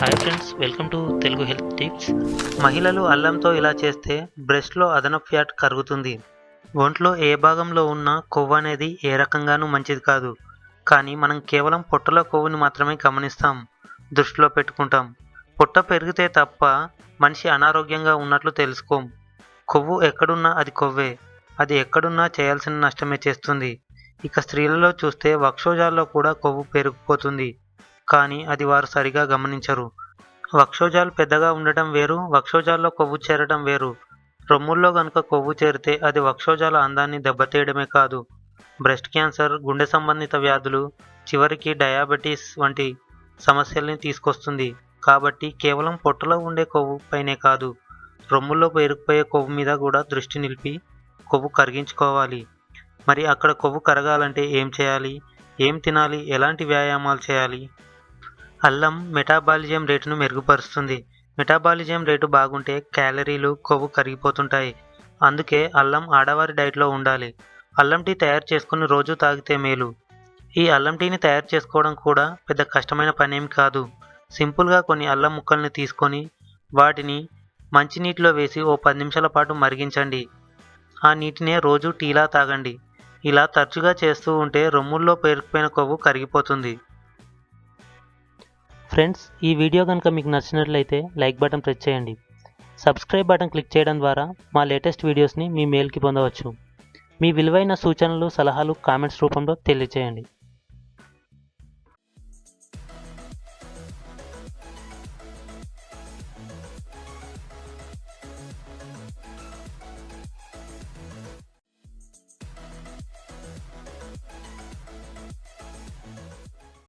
Hi friends welcome to Telugu health tips మహిళలు అల్లంతో ఇలా చేస్తే బ్రెస్ట్లో అదనపు ఫ్యాట్ కరుగుతుంది. ఒంట్లో ఏ భాగంలో ఉన్న కొవ్వు అనేది ఏ రకంగానూ మంచిది కాదు. కానీ మనం కేవలం పొట్టలో కొవ్వుని మాత్రమే గమనిస్తాం దృష్టిలో పెట్టుకుంటాం. పొట్ట పెరిగితే తప్ప మనిషి అనారోగ్యంగా ఉన్నట్లు తెలుసుకోం. కొవ్వు ఎక్కడున్నా అది కొవ్వే. అది ఎక్కడున్నా చేయాల్సిన నష్టమే చేస్తుంది. ఇక స్త్రీలలో చూస్తే వక్షోజాల్లో కూడా కొవ్వు పెరిగిపోతుంది. కానీ అది వారు సరిగా గమనించరు. వక్షోజాలు పెద్దగా ఉండటం వేరు వక్షోజాల్లో కొవ్వు చేరడం వేరు. రొమ్ముల్లో గనుక కొవ్వు చేరితే అది వక్షోజాల అందాన్ని దెబ్బతీయడమే కాదు. బ్రెస్ట్ క్యాన్సర్ గుండె సంబంధిత వ్యాధులు చివరికి డయాబెటీస్ వంటి సమస్యల్ని తీసుకొస్తుంది. కాబట్టి కేవలం పొట్టలో ఉండే కొవ్వు పైనే కాదు రొమ్ముల్లో పేరుకుపోయే కొవ్వు మీద కూడా దృష్టి నిలిపి కొవ్వు కరిగించుకోవాలి. మరి అక్కడ కొవ్వు కరగాలంటే ఏం చేయాలి? ఏం తినాలి? ఎలాంటి వ్యాయామాలు చేయాలి? అల్లం మెటాబాలిజం రేటును మెరుగుపరుస్తుంది. మెటాబాలిజం రేటు బాగుంటే క్యాలరీలు కొవ్వు కరిగిపోతుంటాయి. అందుకే అల్లం ఆడవారి డైట్లో ఉండాలి. అల్లం టీ తయారు చేసుకుని రోజు తాగితే మేలు. ఈ అల్లం టీని తయారు చేసుకోవడం కూడా పెద్ద కష్టమైన పనేం కాదు. సింపుల్గా కొన్ని అల్లం ముక్కల్ని తీసుకొని వాటిని మంచినీటిలో వేసి ఓ పది నిమిషాల పాటు మరిగించండి. ఆ నీటినే రోజు టీలా తాగండి. ఇలా తరచుగా చేస్తూ ఉంటే రొమ్ముల్లో పేరుకుపోయిన కొవ్వు కరిగిపోతుంది. ఫ్రెండ్స్ ఈ వీడియో కనుక మీకు నచ్చినట్లయితే లైక్ బటన్ ప్రెస్ చేయండి. సబ్స్క్రైబ్ బటన్ క్లిక్ చేయడం ద్వారా మా లేటెస్ట్ వీడియోస్ని మీ మెయిల్కి పొందవచ్చు. మీ విలువైన సూచనలు సలహాలు కామెంట్స్ రూపంలో తెలియజేయండి